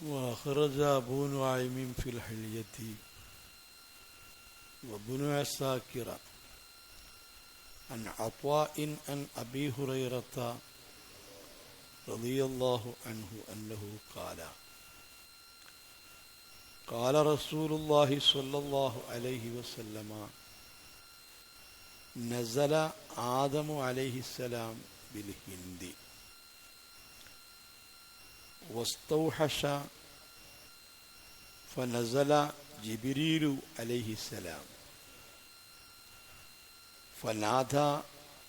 وأخرج أبو نعيم في الحلية. وابن عساكر عن عطاء عن أبي هريرة رضي الله عنه أنه قال قال رسول الله صلى الله عليه وسلم نزل آدم عليه السلام بالهند. واستوحش فنزل جبريل عليه السلام. فنادى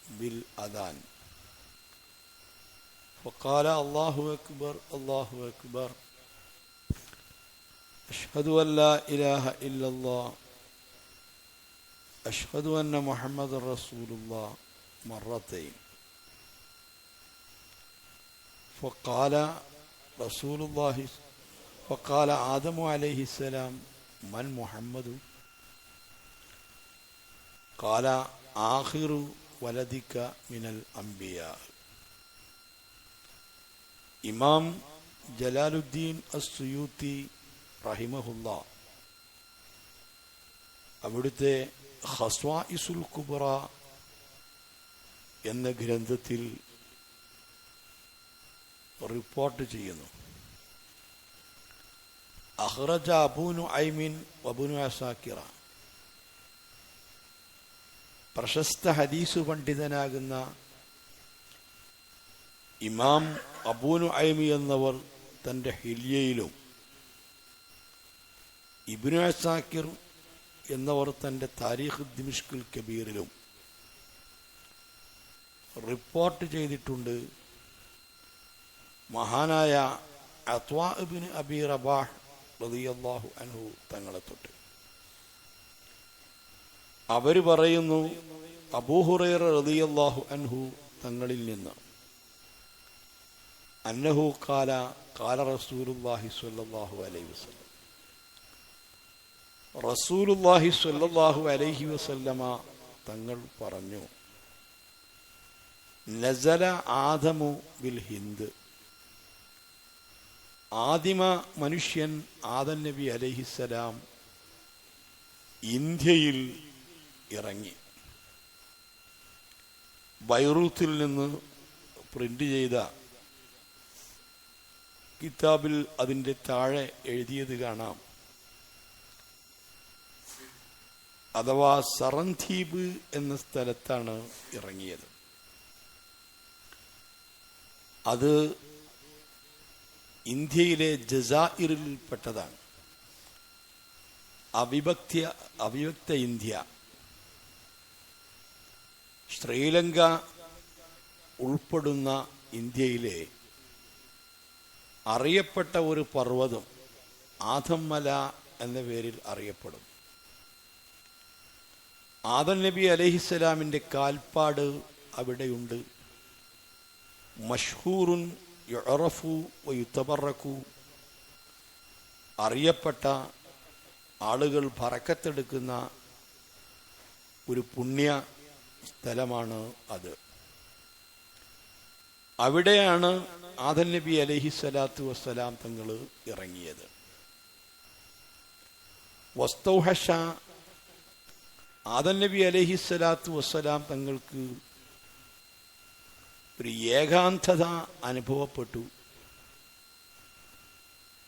بالأذان. فقال الله أكبر الله أكبر. أشهد أن لا إله إلا الله. أشهد أن محمد رسول الله مرتين. فقال റസൂലുല്ലാഹി വക്കാല ആദമു അലൈഹിസ്സലാം മൻ മുഹമ്മദു. കാല ആഹിറു വലദിക്ക മിനൽ അംബിയ. ഇമാം ജലാലുദ്ദീൻ അസ്സുയൂത്തി റഹിമഹുല്ല. അവിടുത്തെ ഹസ്വാ ഇസുൽ കുബറ എന്ന ഗ്രന്ഥത്തിൽ റിപ്പോർട്ട് ചെയ്യുന്നു. അഹ്റജ അബൂനു ഐമിൻ വബുനു അസാക്കിറ. പ്രശസ്ത ഹദീസ് പണ്ഡിതനാകുന്ന ഇമാം അബൂനു ഐമി എന്നവർ തന്റെ ഹില്യയിലും ഇബിനു അസാക്കിർ എന്നവർ തന്റെ താരീഖ് ദിമിഷ്കുൽ കബീറിലും റിപ്പോർട്ട് ചെയ്തിട്ടുണ്ട്. മഹാനായ അത്വാബിന് അബി റബാഹ് റളിയല്ലാഹു അൻഹു തങ്ങളെ തൊട്ട്. അവർ പറയുന്നു അബൂഹുറൈറ റളിയല്ലാഹു അൻഹു തങ്ങളിൽ നിന്ന്. അന്നഹു കാല കാല റസൂലുല്ലാഹി സ്വല്ലല്ലാഹു അലൈഹി വസല്ലം. റസൂലുല്ലാഹി സ്വല്ലല്ലാഹു അലൈഹി വസല്ലമ തങ്ങൾ പറഞ്ഞു നസല ആദമു ബിൽ ഹിന്ദ്. ആദിമ മനുഷ്യൻ ആദൻ നബി അലൈഹിസ്സലാം ഇന്ത്യയിൽ ഇറങ്ങി. ബൈറൂത്തിൽ നിന്ന് പ്രിന്റ് ചെയ്ത കിതാബിൽ അതിന്റെ താഴെ എഴുതിയത് കാണാം. അഥവാ സറന്ദീപ് എന്ന സ്ഥലത്താണ് ഇറങ്ങിയത്. അത് ഇന്ത്യയിലെ ജസായിറിൽപ്പെട്ടതാണ് അവിഭക്ത അവിഭക്ത ഇന്ത്യ. ശ്രീലങ്ക ഉൾപ്പെടുന്ന ഇന്ത്യയിലെ അറിയപ്പെട്ട ഒരു പർവതം ആദംമല എന്ന പേരിൽ അറിയപ്പെടും. ആദം നബി അലഹിസ്സലാമിന്റെ കാൽപ്പാട് അവിടെയുണ്ട്. മഷ്ഹൂറുൻ യുറഫു വയുത്തബറക്കു അറിയപ്പെട്ട ആളുകൾ പറക്കത്തെടുക്കുന്ന ഒരു പുണ്യ സ്ഥലമാണ് അത്. അവിടെയാണ് ആദൻ നബി അലഹി സ്വലാത്തു വസ്സലാം തങ്ങൾ ഇറങ്ങിയത്. വസ്തൗഹഷ ആദൻ നബി അലഹി സ്വലാത്തു വസ്സലാം തങ്ങൾക്ക് ഒരു ഏകാന്തത അനുഭവപ്പെട്ടു.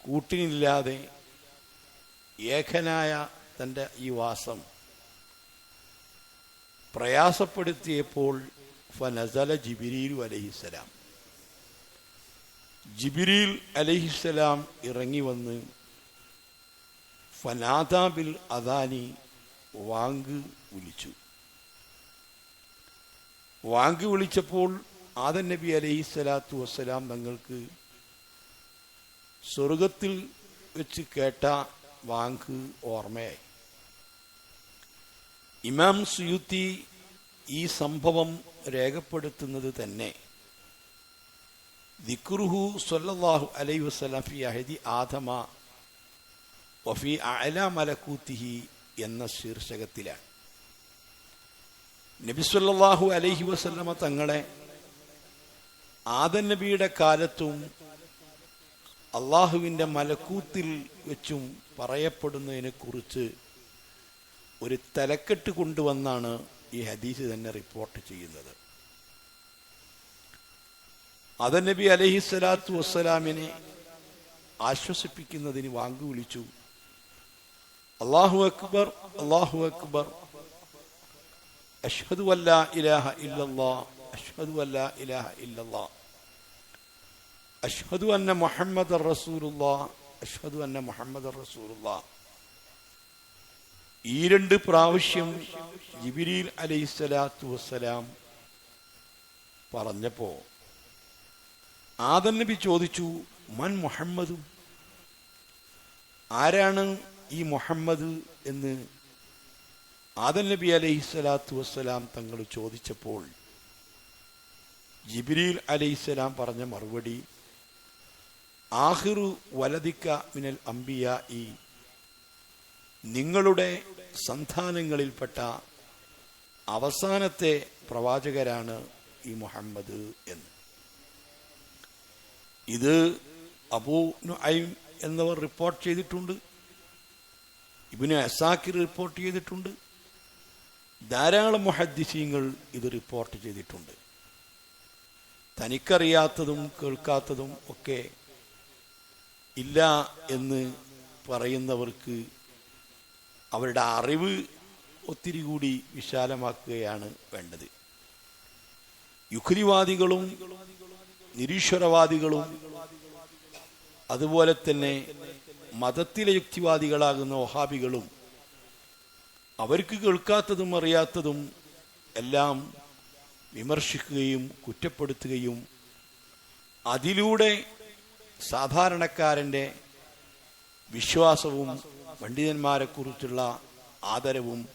കൂട്ടിനില്ലാതെ ഏകനായ തന്റെ ഈ വാസം പ്രയാസപ്പെടുത്തിയപ്പോൾ ഫനസല ജിബിരിയിൽ അലഹിസ്സലാം ജിബിരിൽ അലഹിസ്സലാം ഇറങ്ങി വന്ന് ഫനാദാബിൽ അദാനി വാങ്ക് വിളിച്ചു. വാങ്ക് വിളിച്ചപ്പോൾ ആദൻ നബി അലൈഹി സ്വലാത്തു വസ്സലാം തങ്ങൾക്ക് സ്വർഗത്തിൽ വെച്ച് കേട്ട വാങ്ക് ഓർമ്മയായി. ഇമാം സുയുത്തി ഈ സംഭവം രേഖപ്പെടുത്തുന്നത് തന്നെ. ദിക്റുഹു സൊല്ലാഹു അലൈ വസല്ലം ഫി അഹദി ആദമ വഫി അല മലക്കൂത്തിഹി എന്ന ശീർഷകത്തിലാണ്. നബി സല്ലല്ലാഹു അലൈഹി വസല്ലമ തങ്ങളെ ആദൻ നബിയുടെ കാലത്തും അള്ളാഹുവിന്റെ മലക്കൂത്തിൽ വെച്ചും പറയപ്പെടുന്നതിനെ കുറിച്ച് ഒരു തലക്കെട്ട് കൊണ്ടുവന്നാണ് ഈ ഹദീസ് തന്നെ റിപ്പോർട്ട് ചെയ്യുന്നത്. ആദൻ നബി അലഹി സ്വലാത്തു വസ്സലാമിനെ ആശ്വസിപ്പിക്കുന്നതിന് വാങ്ങു വിളിച്ചു. അള്ളാഹു അക്ബർ അള്ളാഹു അക്ബർ അഷ്ഹദു അല്ലാ ഇലാഹ ഇല്ലല്ലാ അഷ്ഹദു അല്ല ഇലാഹ ഇല്ലല്ലാ. അഷ്ഹദു അന്ന മുഹമ്മദ് റസൂലുള്ള. അഷ്ഹദു അന്ന മുഹമ്മദ് റസൂലുള്ള. ഈ രണ്ട് പ്രാവശ്യം ജിബിരിൽ അലൈഹിസ്സലാത്തു വസ്സലാം പറഞ്ഞപ്പോ ആദൻ നബി ചോദിച്ചു മൻ മുഹമ്മദും? ആരാണ് ഈ മുഹമ്മദ്? എന്ന് ആദൻ നബി അലൈഹി സ്വലാത്തു വസ്സലാം തങ്ങൾ ചോദിച്ചപ്പോൾ ജിബിരിൽ അലൈഹിസ്സലാം പറഞ്ഞ മറുപടി ആഹിറു വലതിക്ക മിനൽ അംബിയ ഈ നിങ്ങളുടെ സന്താനങ്ങളിൽപ്പെട്ട അവസാനത്തെ പ്രവാചകരാണ് ഈ മുഹമ്മദ് എന്ന്. ഇത് അബൂ നുഐം എന്നവർ റിപ്പോർട്ട് ചെയ്തിട്ടുണ്ട് ഇബിന് അസാക്കിർ റിപ്പോർട്ട് ചെയ്തിട്ടുണ്ട് ധാരാളം മുഹദ്ദിസീങ്ങൾ ഇത് റിപ്പോർട്ട് ചെയ്തിട്ടുണ്ട്. തനിക്കറിയാത്തതും കേൾക്കാത്തതും ഒക്കെ ഇല്ല എന്ന് പറയുന്നവർക്ക് അവരുടെ അറിവ് ഒത്തിരി കൂടി വിശാലമാക്കുകയാണ് വേണ്ടത്. യുക്തിവാദികളും നിരീശ്വരവാദികളും അതുപോലെ തന്നെ മതത്തിലെ യുക്തിവാദികളാകുന്ന വഹാബികളും അവർക്ക് കേൾക്കാത്തതും അറിയാത്തതും എല്ലാം വിമർശിക്കുകയും കുറ്റപ്പെടുത്തുകയും അതിലൂടെ സാധാരണക്കാരന്റെ വിശ്വാസവും പണ്ഡിതന്മാരെക്കുറിച്ചുള്ള ആദരവും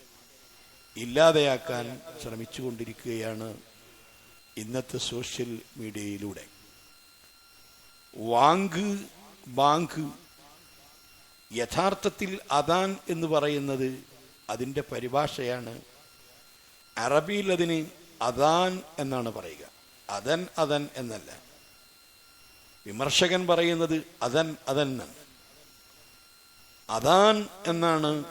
ഇല്ലാതെയാക്കാൻ ശ്രമിച്ചുകൊണ്ടിരിക്കുകയാണ് ഇന്നത്തെ സോഷ്യൽ മീഡിയയിലൂടെ. വാങ്ക് ബാങ്ക് യഥാർത്ഥത്തിൽ അദാൻ എന്ന് പറയുന്നത് അതിന്റെ പരിഭാഷയാണ്. അറബിയിൽ അതിന് അദാൻ എന്നാണ് പറയുക. അതൻ അതൻ എന്നല്ല. വിമർശകൻ പറയുന്നത് അതൻ അതൻ എന്നാണ്. അദാൻ എന്നാണ്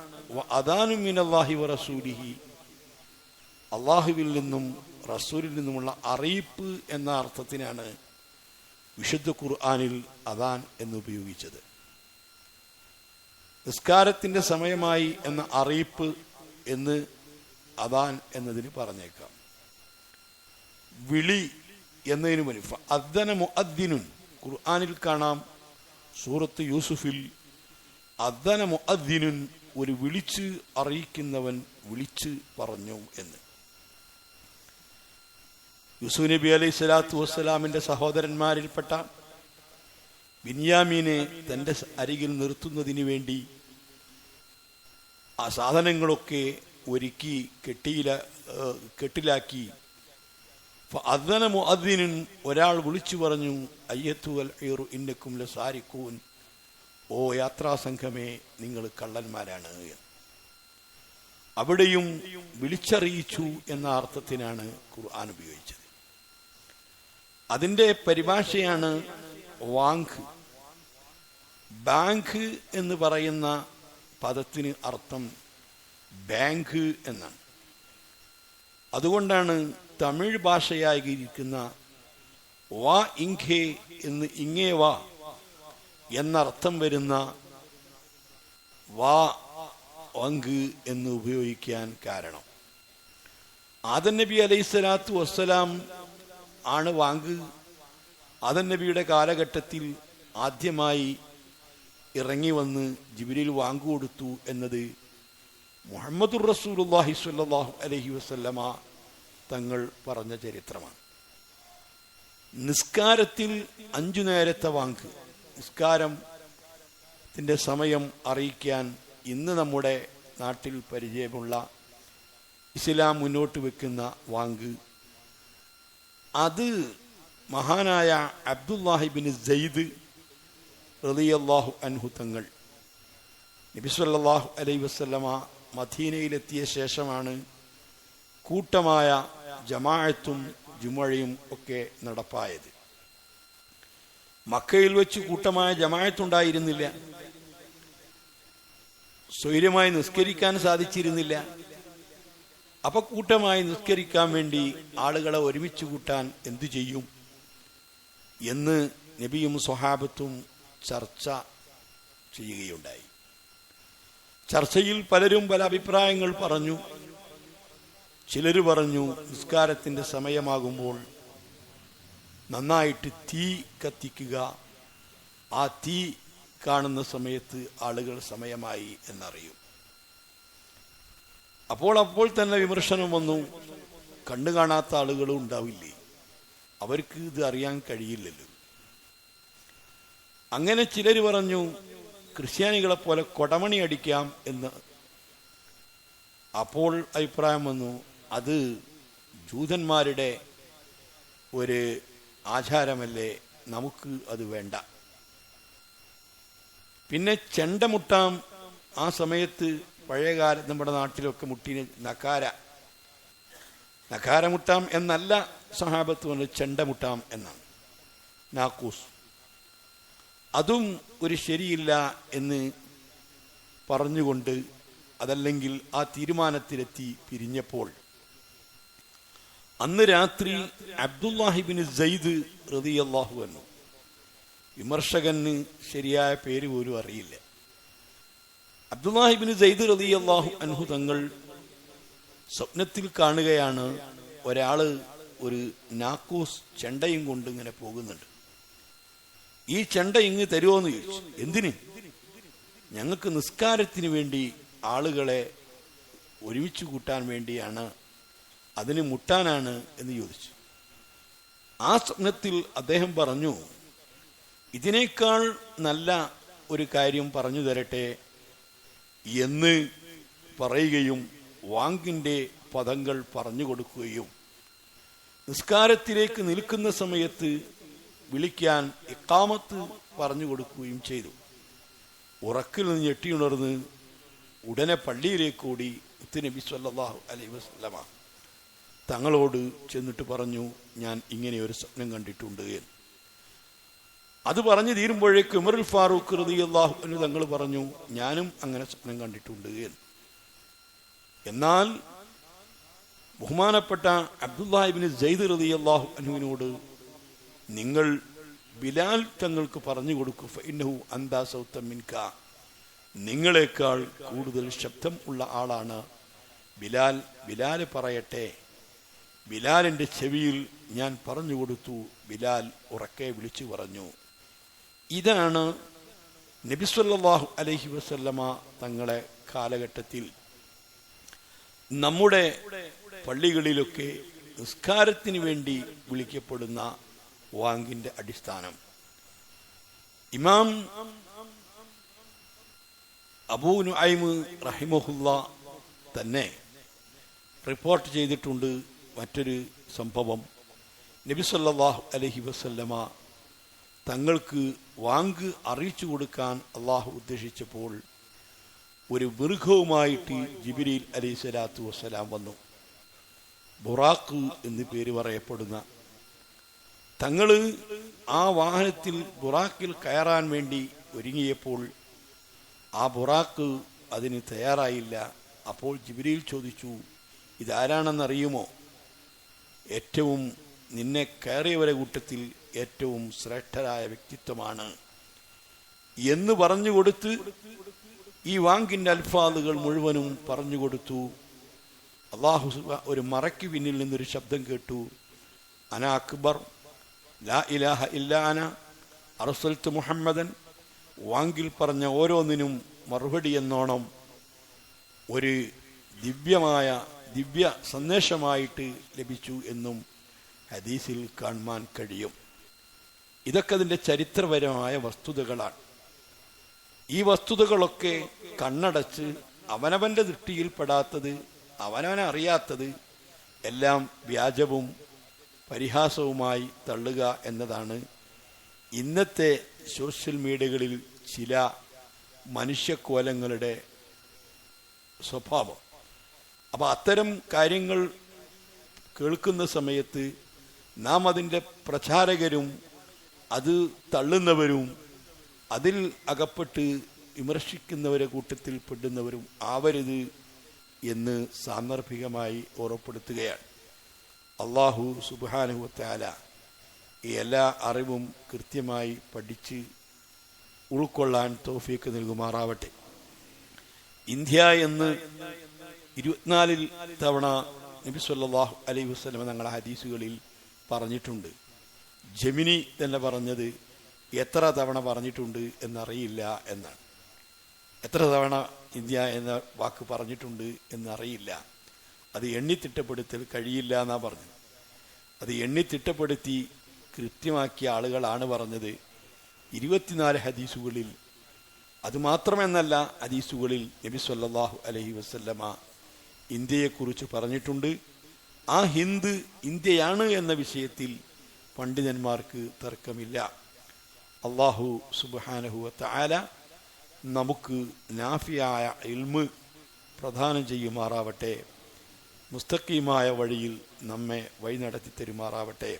അദാനു മിനല്ലാഹി റസൂലിഹി. അള്ളാഹുവിൽ നിന്നും റസൂലിൽ നിന്നുമുള്ള അറിയിപ്പ് എന്ന അർത്ഥത്തിനാണ് വിശുദ്ധ ഖുർആാനിൽ അദാൻ എന്ന് ഉപയോഗിച്ചത്. നിസ്കാരത്തിന്റെ സമയമായി എന്ന അറിയിപ്പ് എന്ന് അദാൻ എന്നതിന് പറഞ്ഞേക്കാം. വിളി എന്നതിന് മുനിഫ അദ്ദന മുഅദ്ദിനുൻ. ഖുർആാനിൽ കാണാം സൂറത്ത് യൂസുഫിൽ അദ്ദന മുഅദ്ദിനുൻ ഒരു വിളിച്ച് അറിയിക്കുന്നവൻ വിളിച്ച് പറഞ്ഞു എന്ന്. യൂസുഫ് നബി അലൈഹി സ്വലാത്തു വസ്സലാമിന്റെ സഹോദരന്മാരിൽപ്പെട്ട ബിന്യാമീനെ തന്റെ അരികിൽ നിർത്തുന്നതിന് വേണ്ടി ആ സാധനങ്ങളൊക്കെ ഒരുക്കി കെട്ടിയില കെട്ടിലാക്കി അദ്ദന ഒരാൾ വിളിച്ചു പറഞ്ഞു അയ്യത്തുവൽ ഐറു ഇന്നക്കും ലസാരിക്കൂൻ ഓ യാത്രാസംഘമേ നിങ്ങൾ കള്ളന്മാരാണ്. അവിടെയും വിളിച്ചറിയിച്ചു എന്ന അർത്ഥത്തിനാണ് ഖുർആൻ ഉപയോഗിച്ചത്. അതിന്റെ പരിഭാഷയാണ് വാങ്ക്. ബാങ്ക് എന്ന് പറയുന്ന പദത്തിന് അർത്ഥം ബാങ്ക് എന്നാണ്. അതുകൊണ്ടാണ് തമിഴ് ഭാഷയായിരിക്കുന്ന വാ ഇങ്കേ എന്ന് ഇങ്ങേ വാ എന്നർത്ഥം വരുന്ന വാ വങ്ക് എന്ന് ഉപയോഗിക്കാൻ കാരണം. ആദൻ നബി അലൈഹി സ്വലാത്തു വസ്സലാം ആണ് വാങ്ക്. ആദൻ നബിയുടെ കാലഘട്ടത്തിൽ ആദ്യമായി ഇറങ്ങി വന്ന് ജിബിലിൽ വാങ്ക് കൊടുത്തു എന്നത് മുഹമ്മദുർ റസൂലുല്ലാഹി സ്വല്ലല്ലാഹു അലൈഹി വസല്ലമ തങ്ങൾ പറഞ്ഞ ചരിത്രമാണ്. നിസ്കാരത്തിൽ അഞ്ചു നേരത്തെ വാങ്ക് നിസ്കാരത്തിന്റെ സമയം അറിയിക്കാൻ ഇന്ന് നമ്മുടെ നാട്ടിൽ പരിചയമുള്ള ഇസ്ലാം മുന്നോട്ട് വെക്കുന്ന വാങ്ക് അത് മഹാനായ അബ്ദുല്ലാഹിബിൻ സെയ്ദ് റളിയല്ലാഹു അൻഹു തങ്ങൾ. നബിസ്വല്ലാഹു അലൈ വസ്ലമ മദീനയിലെത്തിയ ശേഷമാണ് കൂട്ടമായ ജമാഅത്തും ജുമഴയും ഒക്കെ നടപ്പായത്. മക്കയിൽ വെച്ച് കൂട്ടമായ ജമാഅത്തുണ്ടായിരുന്നില്ല. സ്വൈര്യമായി നിസ്കരിക്കാൻ സാധിച്ചിരുന്നില്ല. അപ്പൊ കൂട്ടമായി നിസ്കരിക്കാൻ വേണ്ടി ആളുകളെ ഒരുമിച്ച് കൂട്ടാൻ എന്തു ചെയ്യും? എന്ന് നബിയും സ്വഹാബത്തും ചർച്ച ചെയ്യുകയുണ്ടായി. ചർച്ചയിൽ പലരും പല അഭിപ്രായങ്ങൾ പറഞ്ഞു. ചിലർ പറഞ്ഞു നിസ്കാരത്തിന്റെ സമയമാകുമ്പോൾ നന്നായിട്ട് തീ കത്തിക്കുക. ആ തീ കാണുന്ന സമയത്ത് ആളുകൾ സമയമായി എന്നറിയും. അപ്പോൾ അപ്പോൾ തന്നെ വിമർശനം വന്നു. കണ്ണു കാണാത്ത ആളുകളും ഉണ്ടാവില്ലേ? അവർക്ക് ഇത് അറിയാൻ കഴിയില്ലല്ലോ. അങ്ങനെ ചിലർ പറഞ്ഞു ക്രിസ്ത്യാനികളെ പോലെ കൊടമണി അടിക്കാം എന്ന്. അപ്പോൾ അഭിപ്രായം വന്നു അത് ജൂതന്മാരുടെ ഒരു ആചാരമല്ലേ? നമുക്ക് അത് വേണ്ട. പിന്നെ ചെണ്ടമുട്ടാം ആ സമയത്ത് പഴയകാല നമ്മുടെ നാട്ടിലൊക്കെ മുട്ടിന് നക്കാര നക്കാര മുട്ടാം എന്നല്ല സഹാബത്ത് പറഞ്ഞ ചെണ്ടമുട്ടാം എന്നാണ്. നാക്കൂസ്. അതും ഒരു ശരിയില്ല എന്ന് പറഞ്ഞുകൊണ്ട് അതല്ലെങ്കിൽ ആ തീരുമാനത്തിലെത്തി പിരിഞ്ഞപ്പോൾ അന്ന് രാത്രി അബ്ദുല്ലാഹിബിന് സയ്ദ് റതിയല്ലാഹു എന്നു വിമർശകന് ശരിയായ പേര് പോലും അറിയില്ല. അബ്ദുല്ലാഹിബിന് സയ്ദ് റതിയല്ലാഹു അൻഹു തങ്ങൾ സ്വപ്നത്തിൽ കാണുകയാണ് ഒരാൾ ഒരു നാക്കൂസ് ചെണ്ടയും കൊണ്ട് ഇങ്ങനെ പോകുന്നുണ്ട്. ഈ ചെണ്ട ഇങ്ങ് തരുമോന്ന് ചോദിച്ചു. എന്തിന്? ഞങ്ങൾക്ക് നിസ്കാരത്തിന് വേണ്ടി ആളുകളെ ഒരുമിച്ച് കൂട്ടാൻ വേണ്ടിയാണ് അതിന് മുട്ടാനാണ് എന്ന് ചോദിച്ചു. ആ സ്വപ്നത്തിൽ അദ്ദേഹം പറഞ്ഞു ഇതിനേക്കാൾ നല്ല ഒരു കാര്യം പറഞ്ഞു തരട്ടെ എന്ന് പറയുകയും വാങ്ങിന്റെ പദങ്ങൾ പറഞ്ഞു കൊടുക്കുകയും നിസ്കാരത്തിലേക്ക് നിൽക്കുന്ന സമയത്ത് വിളിക്കാൻ ഇക്കാമത്ത് പറഞ്ഞു കൊടുക്കുകയും ചെയ്തു. ഉറക്കിൽ നിന്ന് ഞെട്ടിയുണർന്ന് ഉടനെ പള്ളിയിലേക്ക് കൂടി സല്ലല്ലാഹു അലൈഹി വസല്ലമ. തങ്ങളോട് ചെന്നിട്ട് പറഞ്ഞു ഞാൻ ഇങ്ങനെ ഒരു സ്വപ്നം കണ്ടിട്ടുണ്ട് എന്ന്. അത് പറഞ്ഞു തീരുമ്പോഴേക്ക് ഉമറുൽ ഫാറൂഖ് റളിയല്ലാഹു അൻഹു തങ്ങൾ പറഞ്ഞു ഞാനും അങ്ങനെ സ്വപ്നം കണ്ടിട്ടുണ്ട് എന്ന്. എന്നാൽ ബഹുമാനപ്പെട്ട അബ്ദുല്ലാഹിബിന് ജയ്ദ് റതി അള്ളാഹു അനുവിനോട് നിങ്ങൾ ബിലാൽ തങ്ങൾക്ക് പറഞ്ഞു കൊടുക്കൂ ഫൈനഹു അന്താ സൗത്തം മിൻക. നിങ്ങളെക്കാൾ കൂടുതൽ ശബ്ദം ഉള്ള ആളാണ് ബിലാൽ. ബിലാൽ പറയട്ടെ ബിലാലിന്റെ ചെവിയിൽ ഞാൻ പറഞ്ഞു കൊടുത്തു. ബിലാൽ ഉറക്കെ വിളിച്ചു പറഞ്ഞു. ഇതാണ് നബിസ്വല്ലാഹു അലഹി വസല്ലമ തങ്ങളെ കാലഘട്ടത്തിൽ നമ്മുടെ പള്ളികളിലൊക്കെ നിസ്കാരത്തിന് വേണ്ടി വിളിക്കപ്പെടുന്ന വാങ്കിന്റെ അടിസ്ഥാനം. ഇമാം അബൂനു ഐമ് റഹിമഹുല്ല തന്നെ റിപ്പോർട്ട് ചെയ്തിട്ടുണ്ട്. മറ്റൊരു സംഭവം. നബിസല്ലാഹു അലഹി വസല്ലമ തങ്ങൾക്ക് വാങ്ക് അറിയിച്ചു കൊടുക്കാൻ അള്ളാഹു ഉദ്ദേശിച്ചപ്പോൾ ഒരു മൃഗവുമായിട്ട് ജിബിരിൽ അലൈഹി സ്വലാത്തു വസ്സലാം വന്നു. ബുറാഖ് എന്ന് പേര് പറയപ്പെടുന്ന തങ്ങൾ ആ വാഹനത്തിൽ ബുറാക്കിൽ കയറാൻ വേണ്ടി ഒരുങ്ങിയപ്പോൾ ആ ബുറാക്ക് അതിന് തയ്യാറായില്ല. അപ്പോൾ ജിബിരിയിൽ ചോദിച്ചു ഇതാരാണെന്നറിയുമോ? ഏറ്റവും നിന്നെ കയറിയവരെ കൂട്ടത്തിൽ ഏറ്റവും ശ്രേഷ്ഠരായ വ്യക്തിത്വമാണ് എന്ന് പറഞ്ഞു കൊടുത്ത് ഈ വാങ്കിന്റെ അൽഫാദുകൾ മുഴുവനും പറഞ്ഞു കൊടുത്തു. അള്ളാഹു ഒരു മറയ്ക്ക് പിന്നിൽ നിന്നൊരു ശബ്ദം കേട്ടു. അന അക്ബർ ലാ ഇലാഹ ഇല്ലാന അറുസൽത്ത് മുഹമ്മദൻ വാങ്കിൽ പറഞ്ഞ ഓരോന്നിനും മറുപടി എന്നോണം ഒരു ദിവ്യമായ ദിവ്യ സന്ദേശമായിട്ട് ലഭിച്ചു എന്നും ഹദീസിൽ കാണുവാൻ കഴിയും. ഇതൊക്കെ അതിന്റെ ചരിത്രപരമായ വസ്തുതകളാണ്. ഈ വസ്തുതകളൊക്കെ കണ്ണടച്ച് അവനവന്റെ ദൃഷ്ടിയിൽപ്പെടാത്തത് അവനവനെ അറിയാത്തത് എല്ലാം വ്യാജവും പരിഹാസവുമായി തള്ളുക എന്നതാണ് ഇന്നത്തെ സോഷ്യൽ മീഡിയകളിൽ ചില മനുഷ്യക്കോലങ്ങളുടെ സ്വഭാവം. അപ്പം അത്തരം കാര്യങ്ങൾ കേൾക്കുന്ന സമയത്ത് നാം അതിന്റെ പ്രചാരകരും അത് തള്ളുന്നവരും അതിൽ അകപ്പെട്ട് വിമർശിക്കുന്നവരെ കൂട്ടത്തിൽ പെടുന്നവരും ആവരുത് എന്ന് സാന്ദർഭികമായി ഓർമ്മപ്പെടുത്തുകയാണ്. അള്ളാഹു സുബാനുവത്താല ഈ എല്ലാ അറിവും കൃത്യമായി പഠിച്ച് ഉൾക്കൊള്ളാൻ തോഫിക്ക് നൽകുമാറാവട്ടെ. ഇന്ത്യ എന്ന് ഇരുപത്തിനാലിൽ തവണ നബി സല്ലല്ലാഹു അലൈഹി വസ്ലമ ഞങ്ങളുടെ ഹദീസുകളിൽ പറഞ്ഞിട്ടുണ്ട്. ജമിനി തന്നെ പറഞ്ഞത് എത്ര തവണ പറഞ്ഞിട്ടുണ്ട് എന്നറിയില്ല എന്നാണ്. എത്ര തവണ ഇന്ത്യ എന്ന വാക്ക് പറഞ്ഞിട്ടുണ്ട് എന്നറിയില്ല. അത് എണ്ണിത്തിട്ടപ്പെടുത്തൽ കഴിയില്ല എന്നാ പറഞ്ഞു അത് എണ്ണിത്തിട്ടപ്പെടുത്തി കൃത്യമാക്കിയ ആളുകളാണ് പറഞ്ഞത്. ഇരുപത്തിനാല് ഹദീസുകളിൽ അതുമാത്രമെന്നല്ല ഹദീസുകളിൽ നബി സല്ലാഹു അലഹി വസല്ലമ ഇന്ത്യയെക്കുറിച്ച് പറഞ്ഞിട്ടുണ്ട്. ആ ഹിന്ദ് ഇന്ത്യയാണ് എന്ന വിഷയത്തിൽ പണ്ഡിതന്മാർക്ക് തർക്കമില്ല. അള്ളാഹു സുബാനഹുവ താല നമുക്ക് നാഫിയായ ഇൽമ് പ്രദാനം ചെയ്യുമാറാവട്ടെ. മുസ്തഖീമായ വഴിയിൽ നമ്മെ വഴി നടത്തി തരുമാറാവട്ടെ